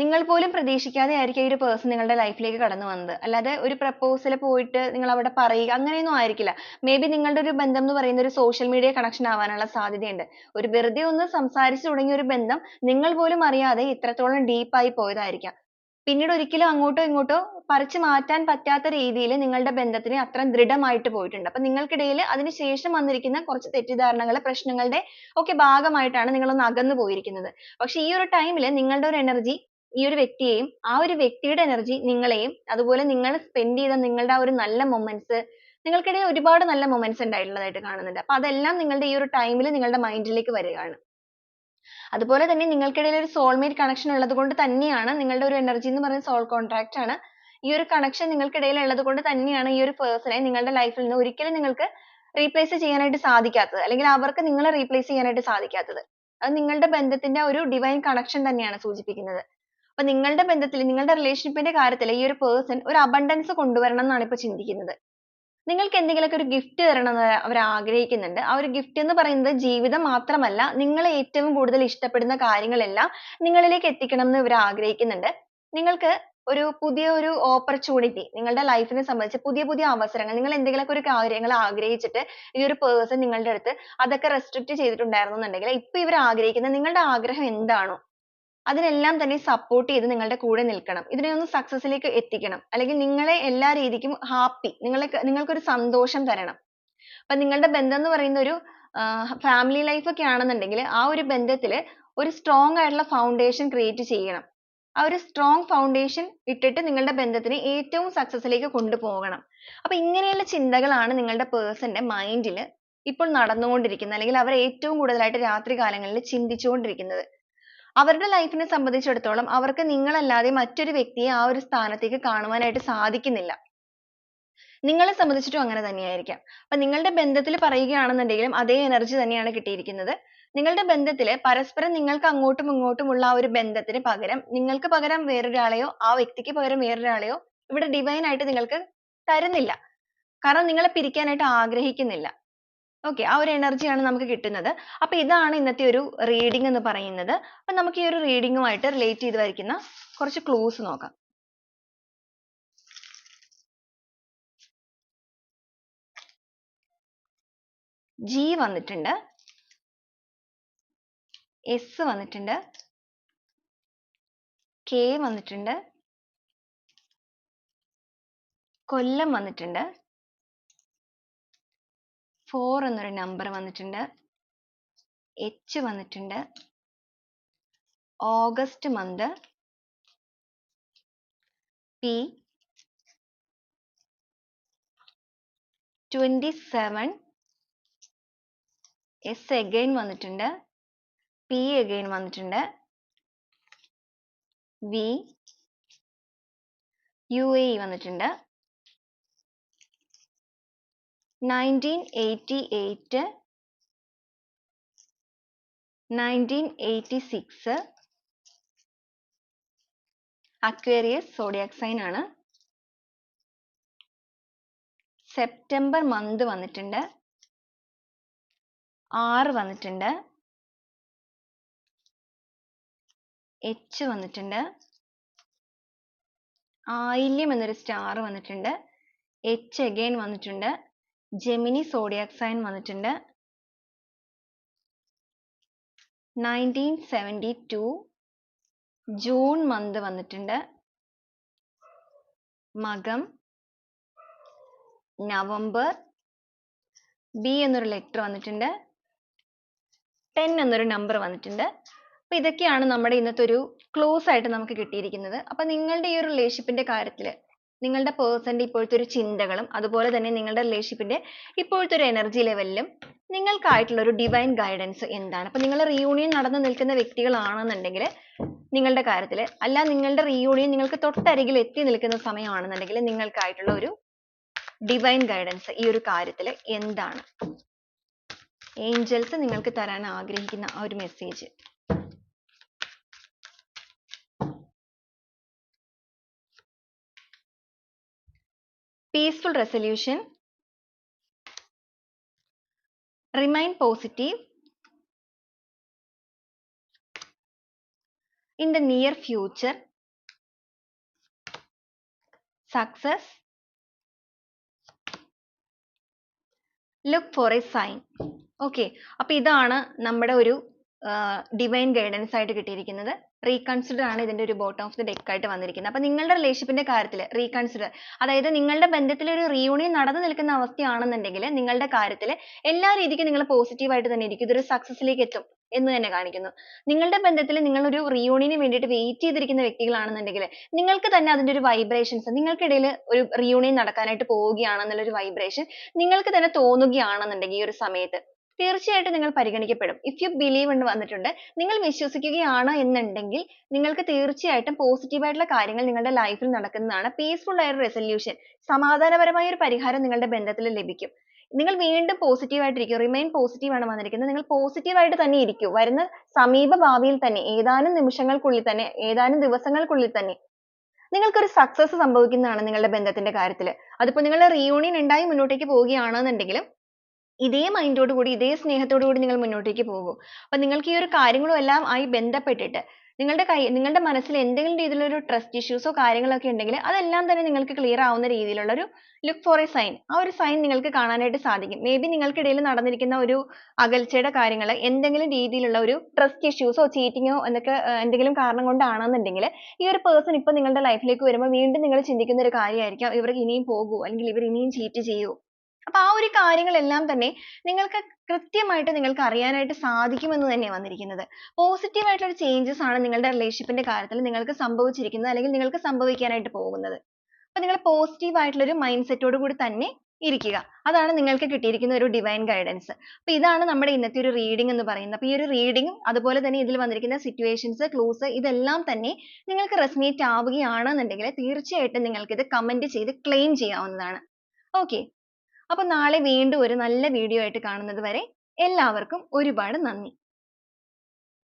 നിങ്ങൾ പോലും പ്രതീക്ഷിക്കാതെ ആയിരിക്കും ഈ ഒരു പേഴ്സൺ നിങ്ങളുടെ ലൈഫിലേക്ക് കടന്നു വന്നത്. അല്ലാതെ ഒരു പ്രപ്പോസൽ പോയിട്ട് നിങ്ങൾ അവിടെ പറയുക അങ്ങനെയൊന്നും ആയിരിക്കില്ല. മേ ബി നിങ്ങളുടെ ഒരു ബന്ധം എന്ന് പറയുന്ന ഒരു സോഷ്യൽ മീഡിയ കണക്ഷൻ ആവാനുള്ള സാധ്യതയുണ്ട്. ഒരു വെറുതെ ഒന്ന് സംസാരിച്ചു തുടങ്ങിയ ഒരു ബന്ധം നിങ്ങൾ പോലും അറിയാതെ ഇത്രത്തോളം ഡീപ്പായി പോയതായിരിക്കാം. പിന്നീട് ഒരിക്കലും അങ്ങോട്ടോ ഇങ്ങോട്ടോ പറിച്ചു മാറ്റാൻ പറ്റാത്ത രീതിയിൽ നിങ്ങളുടെ ബന്ധത്തിന് അത്ര ദൃഢമായിട്ട് പോയിട്ടുണ്ട്. അപ്പൊ നിങ്ങൾക്കിടയിൽ അതിനുശേഷം വന്നിരിക്കുന്ന കുറച്ച് തെറ്റിദ്ധാരണകൾ പ്രശ്നങ്ങളുടെ ഒക്കെ ഭാഗമായിട്ടാണ് നിങ്ങൾ ഒന്ന് അകന്നു പോയിരിക്കുന്നത്. പക്ഷെ ഈ ഒരു ടൈമിൽ നിങ്ങളുടെ ഒരു energy ഈ ഒരു വ്യക്തിയെയും ആ ഒരു വ്യക്തിയുടെ energy നിങ്ങളെയും അതുപോലെ നിങ്ങൾ spend ചെയ്ത നിങ്ങളുടെ ആ ഒരു നല്ല moments നിങ്ങൾക്കിടയിൽ ഒരുപാട് നല്ല moments ഉണ്ടായിട്ടുള്ളതായിട്ട് കാണുന്നുണ്ട്. അപ്പോൾ അതെല്ലാം നിങ്ങളുടെ ഈ ഒരു time ൽ നിങ്ങളുടെ mind ലേക്ക് വരികയാണ്. അതുപോലെ തന്നെ നിങ്ങൾക്കിടയിൽ ഒരു soul mate connection ഉള്ളതുകൊണ്ട് തന്നെയാണ് നിങ്ങളുടെ ഒരു energy എന്ന് പറയുന്നത് soul contract ആണ്. ഈ ഒരു connection നിങ്ങൾക്കിടയിൽ ഉള്ളതുകൊണ്ട് തന്നെയാണ് ഈ ഒരു person നെ നിങ്ങളുടെ life ൽ നിന്ന് ഒരിക്കലും നിങ്ങൾക്ക് replace ചെയ്യാനായിട്ട് സാധിക്കാത്തത്. അല്ലെങ്കിൽ അവർക്ക് നിങ്ങളെ replace ചെയ്യാനായിട്ട് സാധിക്കാത്തത്. അത് നിങ്ങളുടെ ബന്ധത്തിന്റെ ഒരു divine connection തന്നെയാണ് സൂചിപ്പിക്കുന്നത്. അപ്പോൾ നിങ്ങളുടെ ബന്ധത്തിൽ നിങ്ങളുടെ relationship ന്റെ കാര്യത്തിൽ ഈ ഒരു person ഒരു abundance കൊണ്ടുവരണം എന്നാണ് ഇപ്പൊ ചിന്തിക്കുന്നത്. നിങ്ങൾക്ക് എന്തെങ്കിലും ഒക്കെ ഒരു gift തരണം എന്ന് അവർ ആഗ്രഹിക്കുന്നുണ്ട്. ആ ഒരു gift എന്ന് പറയുന്നത് ജീവിതം മാത്രമല്ല നിങ്ങൾ ഏറ്റവും കൂടുതൽ ഇഷ്ടപ്പെടുന്ന കാര്യങ്ങളെല്ലാം നിങ്ങളിലേക്ക് എത്തിക്കണം എന്ന് ഇവർ ആഗ്രഹിക്കുന്നുണ്ട്. നിങ്ങൾക്ക് ഒരു പുതിയ ഒരു opportunity നിങ്ങളുടെ life നെ സംബന്ധിച്ച് പുതിയ പുതിയ അവസരങ്ങൾ നിങ്ങൾ എന്തെങ്കിലുമൊക്കെ ഒരു കാര്യങ്ങൾ ആഗ്രഹിച്ചിട്ട് ഈ ഒരു person നിങ്ങളുടെ അടുത്ത് അതൊക്കെ restrict ചെയ്തിട്ടുണ്ടായിരുന്നു എന്നുണ്ടെങ്കിൽ ഇപ്പൊ ഇവർ ആഗ്രഹിക്കുന്നത് നിങ്ങളുടെ ആഗ്രഹം എന്താണോ അതിനെല്ലാം തന്നെ support ചെയ്ത് നിങ്ങളുടെ കൂടെ നിൽക്കണം. ഇതിനെ ഒന്ന് success ലേക്ക് എത്തിക്കണം. അല്ലെങ്കിൽ നിങ്ങളെ എല്ലാ രീതിക്കും happy നിങ്ങളെ നിങ്ങൾക്ക് ഒരു സന്തോഷം തരണം. അപ്പോൾ നിങ്ങളുടെ ബന്ധം എന്ന് പറയുന്ന ഒരു family life ഒക്കെ ആണെന്നുണ്ടെങ്കിൽ ആ ഒരു ബന്ധത്തിൽ ഒരു strong ആയിട്ടുള്ള foundation create ചെയ്യണം. ആ ഒരു strong ഫൗണ്ടേഷൻ ഇട്ടിട്ട് നിങ്ങളുടെ ബന്ധത്തിനെ ഏറ്റവും success ലേക്ക് കൊണ്ടുപോകണം. അപ്പോൾ ഇങ്ങനെയുള്ള ചിന്തകളാണ് നിങ്ങളുടെ പേഴ്സന്റെ മൈൻഡിൽ ഇപ്പോൾ നടന്നുകൊണ്ടിരിക്കുന്നത് അല്ലെങ്കിൽ അവർ ഏറ്റവും കൂടുതലായിട്ട് രാത്രികാലങ്ങളിൽ ചിന്തിച്ചുകൊണ്ടിരിക്കുന്നത്. അവരുടെ ലൈഫിനെ സംബന്ധിച്ചിടത്തോളം അവർക്ക് നിങ്ങളല്ലാതെ മറ്റൊരു വ്യക്തിയെ ആ ഒരു സ്ഥാനത്തേക്ക് കാണുവാനായിട്ട് സാധിക്കുന്നില്ല. നിങ്ങളെ സംബന്ധിച്ചിട്ടും അങ്ങനെ തന്നെയായിരിക്കാം. അപ്പൊ നിങ്ങളുടെ ബന്ധത്തിൽ പറയുകയാണെന്നുണ്ടെങ്കിലും അതേ എനർജി തന്നെയാണ് കിട്ടിയിരിക്കുന്നത്. നിങ്ങളുടെ ബന്ധത്തിൽ പരസ്പരം നിങ്ങൾക്ക് അങ്ങോട്ടും ഇങ്ങോട്ടും ഉള്ള ആ ഒരു ബന്ധത്തിന് പകരം നിങ്ങൾക്ക് പകരം വേറൊരാളെയോ ആ വ്യക്തിക്ക് പകരം വേറൊരാളെയോ ഇവിടെ divine ആയിട്ട് നിങ്ങൾക്ക് തരുന്നില്ല. കാരണം നിങ്ങളെ പിരിക്കാനായിട്ട് ആഗ്രഹിക്കുന്നില്ല. Okay ആ ഒരു എനർജിയാണ് നമുക്ക് കിട്ടുന്നത്. അപ്പോൾ ഇതാണ് ഇന്നത്തെ ഒരു റീഡിംഗ് എന്ന് പറയുന്നത്. അപ്പോൾ നമുക്ക് ഈ ഒരു റീഡിങ്ങുമായിട്ട് റിലേറ്റ് ചെയ്ത് വരയ്ക്കുന്ന കുറച്ച് ക്ലൂസ് നോക്കാം. ജി വന്നിട്ടുണ്ട്. എസ് വന്നിട്ടുണ്ട്. കെ വന്നിട്ടുണ്ട്. കൊല്ലം വന്നിട്ടുണ്ട്. Four എന്നൊരു നമ്പർ വന്നിട്ടുണ്ട്. എച്ച് വന്നിട്ടുണ്ട്. August month P twenty seven S again വന്നിട്ടുണ്ട്. പി എഗൈൻ വന്നിട്ടുണ്ട്. വി യു എ വന്നിട്ടുണ്ട്. Nineteen eighty eight nineteen eighty zodiac sign ആണ്. സെപ്റ്റംബർ മന്ത് വന്നിട്ടുണ്ട്. ആറ് വന്നിട്ടുണ്ട്. എച്ച് വന്നിട്ടുണ്ട്. ആയില്യം എന്നൊരു സ്റ്റാർ വന്നിട്ടുണ്ട്. എച്ച് അഗെയിൻ വന്നിട്ടുണ്ട്. ജെമിനി സോഡിയാക് സൈൻ വന്നിട്ടുണ്ട്. Nineteen seventy two June month വന്നിട്ടുണ്ട്. മകം നവംബർ ബി എന്നൊരു ലെറ്റർ വന്നിട്ടുണ്ട്. ടെൻ എന്നൊരു നമ്പർ വന്നിട്ടുണ്ട്. അപ്പൊ ഇതൊക്കെയാണ് നമ്മുടെ ഇന്നത്തെ ഒരു ക്ലോസ് ആയിട്ട് നമുക്ക് കിട്ടിയിരിക്കുന്നത്. അപ്പൊ നിങ്ങളുടെ ഈ ഒരു റിലേഷൻഷിപ്പിന്റെ കാര്യത്തിൽ നിങ്ങളുടെ പേഴ്സന്റെ ഇപ്പോഴത്തെ ഒരു ചിന്തകളും അതുപോലെ തന്നെ നിങ്ങളുടെ റിലേഷൻഷിപ്പിന്റെ ഇപ്പോഴത്തെ ഒരു എനർജി ലെവലിലും നിങ്ങൾക്കായിട്ടുള്ള ഒരു ഡിവൈൻ ഗൈഡൻസ് എന്താണ്? അപ്പൊ നിങ്ങൾ റീയൂണിയൻ നടന്നു നിൽക്കുന്ന വ്യക്തികളാണെന്നുണ്ടെങ്കിൽ നിങ്ങളുടെ കാര്യത്തിൽ അല്ല നിങ്ങളുടെ റീയൂണിയൻ നിങ്ങൾക്ക് തൊട്ടരികിൽ എത്തി നിൽക്കുന്ന സമയമാണെന്നുണ്ടെങ്കിൽ നിങ്ങൾക്കായിട്ടുള്ള ഒരു ഡിവൈൻ ഗൈഡൻസ് ഈ ഒരു കാര്യത്തിൽ എന്താണ്? ഏഞ്ചൽസ് നിങ്ങൾക്ക് തരാൻ ആഗ്രഹിക്കുന്ന ആ ഒരു message peaceful resolution remain positive in the near future success look for a sign okay അപ്പൊ ഇതാണ് നമ്മുടെ ഒരു ഡിവൈൻ ഗൈഡൻസ് ആയിട്ട് കിട്ടിയിരിക്കുന്നത് റീകൺസിഡർ ആണ് ഇതിന്റെ ഒരു ബോട്ടം ഓഫ് ദി ഡെക്ക് ആയിട്ട് വന്നിരിക്കുന്നത്. അപ്പൊ നിങ്ങളുടെ റിലേഷൻഷിപ്പിന്റെ കാര്യത്തിൽ റീകൺസിഡർ അതായത് നിങ്ങളുടെ ബന്ധത്തിൽ ഒരു റീയൂണിയൻ നടന്നു നിൽക്കുന്ന അവസ്ഥയാണെന്നുണ്ടെങ്കിൽ നിങ്ങളുടെ കാര്യത്തിൽ എല്ലാ രീതിക്കും നിങ്ങൾ പോസിറ്റീവ് ആയിട്ട് തന്നെ ഇരിക്കും. ഇതൊരു സക്സസിലേക്ക് എത്തും എന്ന് തന്നെ കാണിക്കുന്നു. നിങ്ങളുടെ ബന്ധത്തിൽ നിങ്ങൾ ഒരു റീയൂണിയന് വേണ്ടിയിട്ട് വെയിറ്റ് ചെയ്തിരിക്കുന്ന വ്യക്തികളാണെന്നുണ്ടെങ്കിൽ നിങ്ങൾക്ക് തന്നെ അതിന്റെ ഒരു വൈബ്രേഷൻസ് നിങ്ങൾക്കിടയിൽ ഒരു റിയൂണിയൻ നടക്കാനായിട്ട് പോവുകയാണെന്നുള്ള ഒരു വൈബ്രേഷൻ നിങ്ങൾക്ക് തന്നെ തോന്നുകയാണെന്നുണ്ടെങ്കിൽ ഈ ഒരു സമയത്ത് തീർച്ചയായിട്ടും നിങ്ങൾ പരിഗണിക്കപ്പെടും. If you believe എന്ന് വന്നിട്ടുണ്ട് നിങ്ങൾ വിശ്വസിക്കുകയാണ് എന്നുണ്ടെങ്കിൽ നിങ്ങൾക്ക് തീർച്ചയായിട്ടും positive ആയിട്ടുള്ള കാര്യങ്ങൾ നിങ്ങളുടെ ലൈഫിൽ നടക്കുന്നതാണ്. പീസ്ഫുൾ ആയ ഒരു റെസൊല്യൂഷൻ സമാധാനപരമായ ഒരു പരിഹാരം നിങ്ങളുടെ ബന്ധത്തിൽ ലഭിക്കും. നിങ്ങൾ വീണ്ടും പോസിറ്റീവ് ആയിട്ടിരിക്കും റിമൈൻ positive ആണ് വന്നിരിക്കുന്നത്. നിങ്ങൾ positive ആയിട്ട് തന്നെ ഇരിക്കൂ. വരുന്ന സമീപ ഭാവിയിൽ തന്നെ ഏതാനും നിമിഷങ്ങൾക്കുള്ളിൽ തന്നെ ഏതാനും ദിവസങ്ങൾക്കുള്ളിൽ തന്നെ നിങ്ങൾക്ക് ഒരു സക്സസ് സംഭവിക്കുന്നതാണ് നിങ്ങളുടെ ബന്ധത്തിന്റെ കാര്യത്തിൽ അതിപ്പോ നിങ്ങളുടെ റിയൂണിയൻ ഉണ്ടായി മുന്നോട്ടേക്ക് പോവുകയാണെന്നുണ്ടെങ്കിലും ഇതേ മൈൻഡോട് കൂടി ഇതേ സ്നേഹത്തോടു കൂടി നിങ്ങൾ മുന്നോട്ടേക്ക് പോകും. അപ്പൊ നിങ്ങൾക്ക് ഈ ഒരു കാര്യങ്ങളും എല്ലാം ആയി ബന്ധപ്പെട്ടിട്ട് നിങ്ങളുടെ കൈ നിങ്ങളുടെ മനസ്സിൽ എന്തെങ്കിലും രീതിയിലുള്ള ഒരു ട്രസ്റ്റ് ഇഷ്യൂസോ കാര്യങ്ങളൊക്കെ ഉണ്ടെങ്കിൽ അതെല്ലാം തന്നെ നിങ്ങൾക്ക് ക്ലിയർ ആവുന്ന രീതിയിലുള്ള ഒരു ലുക്ക് ഫോർ എ സൈൻ ആ ഒരു സൈൻ നിങ്ങൾക്ക് കാണാനായിട്ട് സാധിക്കും. മേ ബി നിങ്ങൾക്കിടയിൽ നടന്നിരിക്കുന്ന ഒരു അകൽച്ചയുടെ കാര്യങ്ങൾ എന്തെങ്കിലും രീതിയിലുള്ള ഒരു ട്രസ്റ്റ് ഇഷ്യൂസോ ചീറ്റിങ്ങോ എന്നൊക്കെ എന്തെങ്കിലും കാരണം കൊണ്ടാണെന്നുണ്ടെങ്കിൽ ഈ ഒരു പേഴ്സൺ ഇപ്പൊ നിങ്ങളുടെ ലൈഫിലേക്ക് വരുമ്പോൾ വീണ്ടും നിങ്ങൾ ചിന്തിക്കുന്ന ഒരു കാര്യമായിരിക്കാം. ഇവർ ഇനിയും പോകുമോ അല്ലെങ്കിൽ ഇവർ ഇനിയും ചീറ്റ് ചെയ്യുമോ അപ്പൊ ആ ഒരു കാര്യങ്ങളെല്ലാം തന്നെ നിങ്ങൾക്ക് കൃത്യമായിട്ട് നിങ്ങൾക്ക് അറിയാനായിട്ട് സാധിക്കുമെന്ന് തന്നെയാണ് വന്നിരിക്കുന്നത്. Positive ആയിട്ടുള്ള ഒരു ചേഞ്ചസ് ആണ് നിങ്ങളുടെ റിലേഷൻഷിപ്പിന്റെ കാര്യത്തിൽ നിങ്ങൾക്ക് സംഭവിച്ചിരിക്കുന്നത് അല്ലെങ്കിൽ നിങ്ങൾക്ക് സംഭവിക്കാനായിട്ട് പോകുന്നത്. അപ്പൊ നിങ്ങൾ പോസിറ്റീവ് ആയിട്ടുള്ള ഒരു മൈൻഡ് സെറ്റോട് കൂടി തന്നെ ഇരിക്കുക. അതാണ് നിങ്ങൾക്ക് കിട്ടിയിരിക്കുന്ന ഒരു ഡിവൈൻ ഗൈഡൻസ് അപ്പൊ ഇതാണ് നമ്മുടെ ഇന്നത്തെ ഒരു റീഡിംഗ് എന്ന് പറയുന്നത്. അപ്പൊ ഈ ഒരു റീഡിംഗ് അതുപോലെ തന്നെ ഇതിൽ വന്നിരിക്കുന്ന സിറ്റുവേഷൻസ് ക്ലൂസ് ഇതെല്ലാം തന്നെ നിങ്ങൾക്ക് resonate ആവുകയാണെന്നുണ്ടെങ്കിൽ തീർച്ചയായിട്ടും നിങ്ങൾക്ക് ഇത് കമന്റ് ചെയ്ത് ക്ലെയിം ചെയ്യാവുന്നതാണ്. ഓക്കെ അപ്പൊ നാളെ വീണ്ടും ഒരു നല്ല വീഡിയോ ആയിട്ട് കാണുന്നത് വരെ എല്ലാവർക്കും ഒരുപാട് നന്ദി.